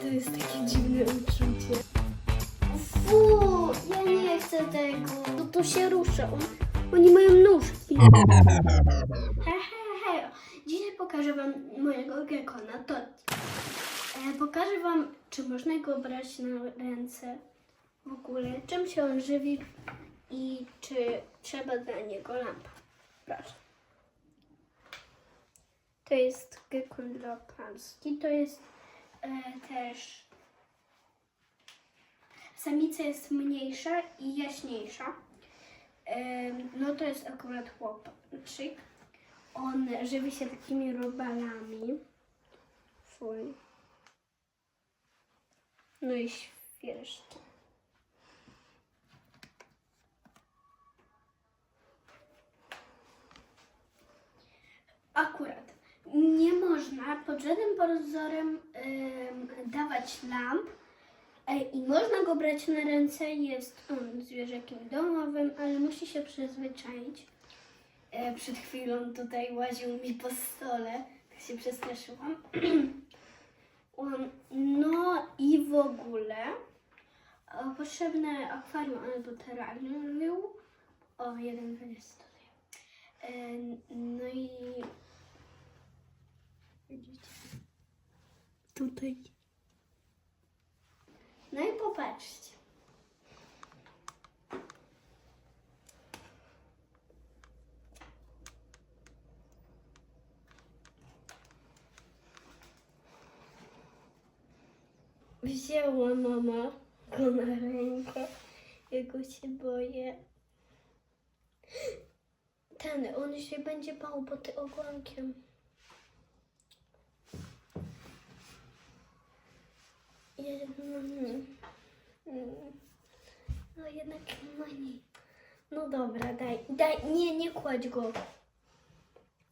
To jest takie dziwne uczucie. Fu, ja nie chcę tego. To, to się rusza. On, oni mają nóżki. He, he, he. Dzisiaj pokażę wam mojego gekona. To e, pokażę wam, czy można go brać na ręce w ogóle, czym się on żywi i czy trzeba dla niego lampa. Proszę. To jest gekon dla. To jest też Samica jest mniejsza i jaśniejsza. Em, No to jest akurat chłopczyk. On żywi się takimi robalami. Fuj. No i świerszcze. Akurat. Nie można pod żadnym pozorem em, dawać lamp, E, I można go brać na ręce, jest on zwierzakiem domowym, ale musi się przyzwyczaić. E, przed chwilą tutaj łaził mi po stole, tak się przestraszyłam. On- no i w ogóle e, potrzebne akwarium albo terrarium. O, jeden jest tutaj. E, no i tutaj no i popatrzcie. Wzięła mama go na rękę. Jego się boję. Ten, on się będzie bał pod tym ogonkiem. Mm. No jednak no nie. No dobra, daj, daj, nie, nie kładź go.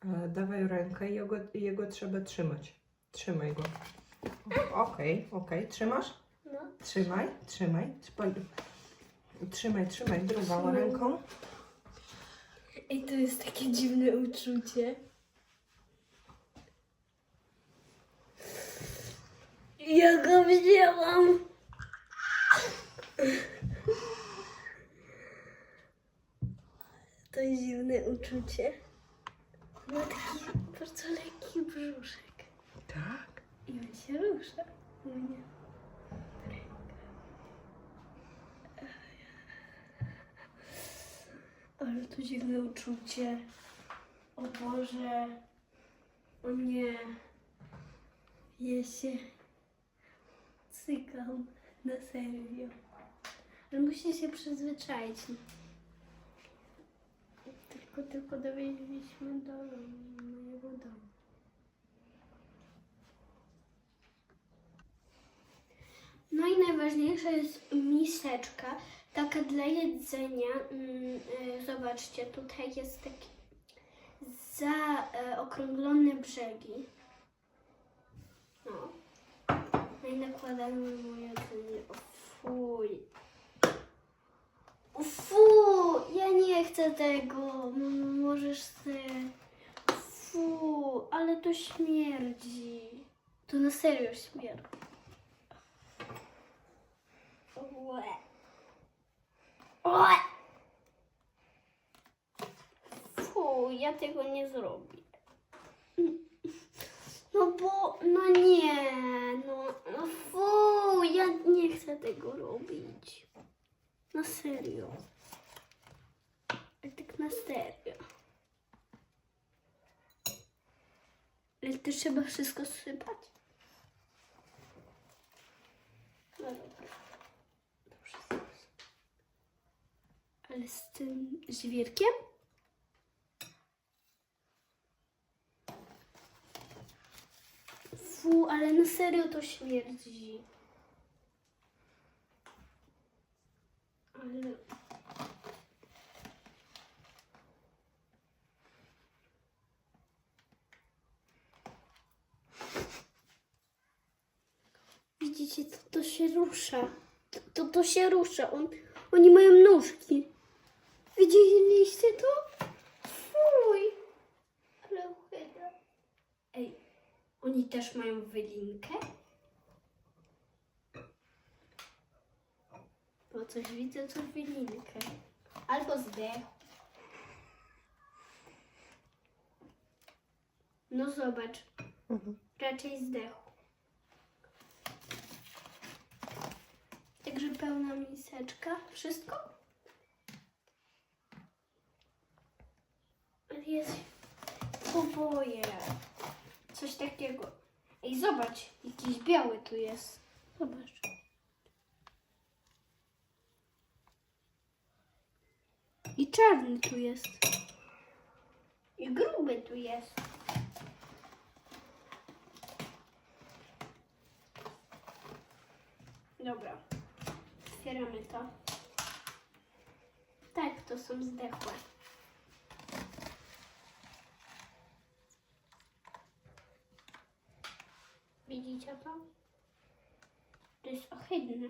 E, Dawaj rękę i jego, jego trzeba trzymać. Trzymaj go. Okej, okej. Trzymasz? No. Trzymaj, trzymaj. Spal- Trzymaj, trzymaj drugą Trzymam. ręką. Ej, to jest takie dziwne uczucie. Ja go wzięłam. To jest dziwne uczucie. Ma taki bardzo lekki brzuszek. Tak. I on się rusza. u mnie. Ale to dziwne uczucie. O Boże. O nie. Ja się cykam na serio. Ale musi się przyzwyczaić. Tylko, tylko dowieźliśmy do mojego domu. No i najważniejsza jest miseczka, taka dla jedzenia. Mm, y, Zobaczcie, tutaj jest taki zaokrąglone brzegi. No. No i nakładamy moje jedzenie. O fuj. O fu, ja nie chcę tego. M- Możesz ty. Fu, ale to śmierdzi. To na serio śmierdzi. Fu, ja tego nie zrobię. No bo, no nie, no, no fu, ja nie chcę tego robić. Na serio. Ale tak na serio. Ale to trzeba wszystko sypać? No dobra. Ale z tym żwirkiem? Fu, ale na serio to śmierdzi. Ale... Widzicie, to, to się rusza. To, to, to się rusza. On, oni mają nóżki. Widzieliście to? Fuj. Ale uchyla. Ej, oni też mają wylinkę? Bo coś widzę, co wilinkę. Albo zdechł. No zobacz, Mhm. raczej zdechł. Także pełna miseczka. Wszystko? Ale Jest oboje. Coś takiego. Ej, zobacz, jakiś biały tu jest. Zobacz. I czarny tu jest. I gruby tu jest. Dobra. Otwieramy to. Tak, to są zdechłe. Widzicie to? To jest ohydne.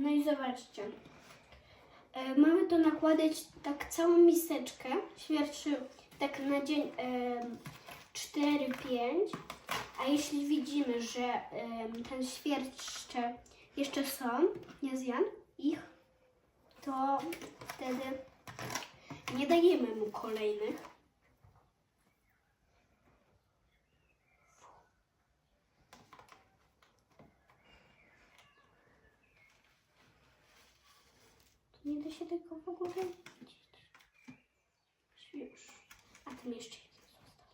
No i zobaczcie. E, mamy to nakładać tak całą miseczkę. Świerczy tak na dzień e, 4-5. A jeśli widzimy, że e, ten świerszcze jeszcze są, nie zjadł ich, to wtedy nie dajemy mu kolejnych. Nie da się tego w ogóle widzieć. Już. A tym jeszcze jeden został.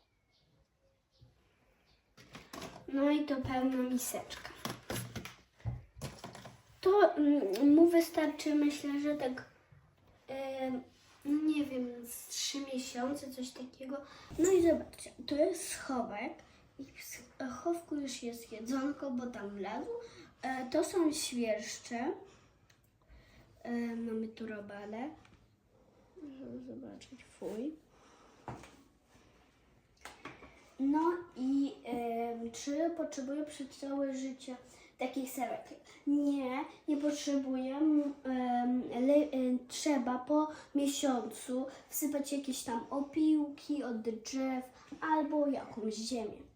No i to pełna miseczka. To mm, mu wystarczy, myślę, że tak, em, nie wiem, z trzy miesiące, coś takiego. No i zobaczcie, to jest schowek. I w schowku już jest jedzonko, bo tam wlazł. E, to są świerszcze. E, mamy tu robale. Żeby zobaczyć, fuj. No i em, czy potrzebuję przez całe życie takich serwetek? Nie, nie potrzebuję. Em, le, em, trzeba po miesiącu wsypać jakieś tam opiłki od drzew albo jakąś ziemię.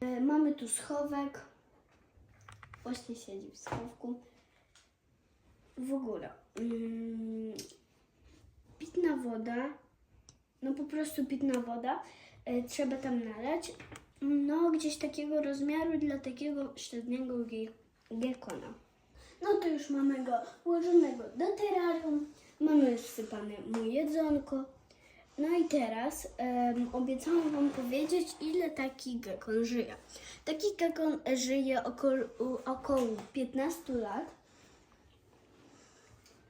Mamy tu schowek. Właśnie siedzi w schowku. W ogóle. Mm, pitna woda. No po prostu pitna woda. E, trzeba tam nalać. No gdzieś takiego rozmiaru dla takiego średniego ge- gekona. No to już mamy go włożonego do terrarium. Mamy wsypane mu jedzonko. No i teraz em, obiecałam Wam powiedzieć, ile taki gekon żyje. Taki gekon żyje około, około 15 lat.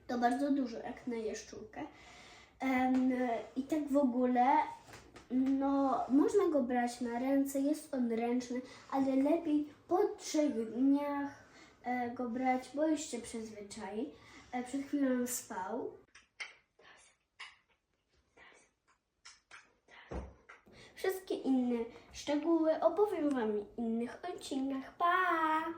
To bardzo dużo, jak na jaszczurkę. Em, I tak w ogóle, no, można go brać na ręce, jest on ręczny, ale lepiej po trzech dniach e, go brać, bo już się przyzwyczai. E, przed chwilą spał. Wszystkie inne szczegóły opowiem Wam w innych odcinkach. Pa!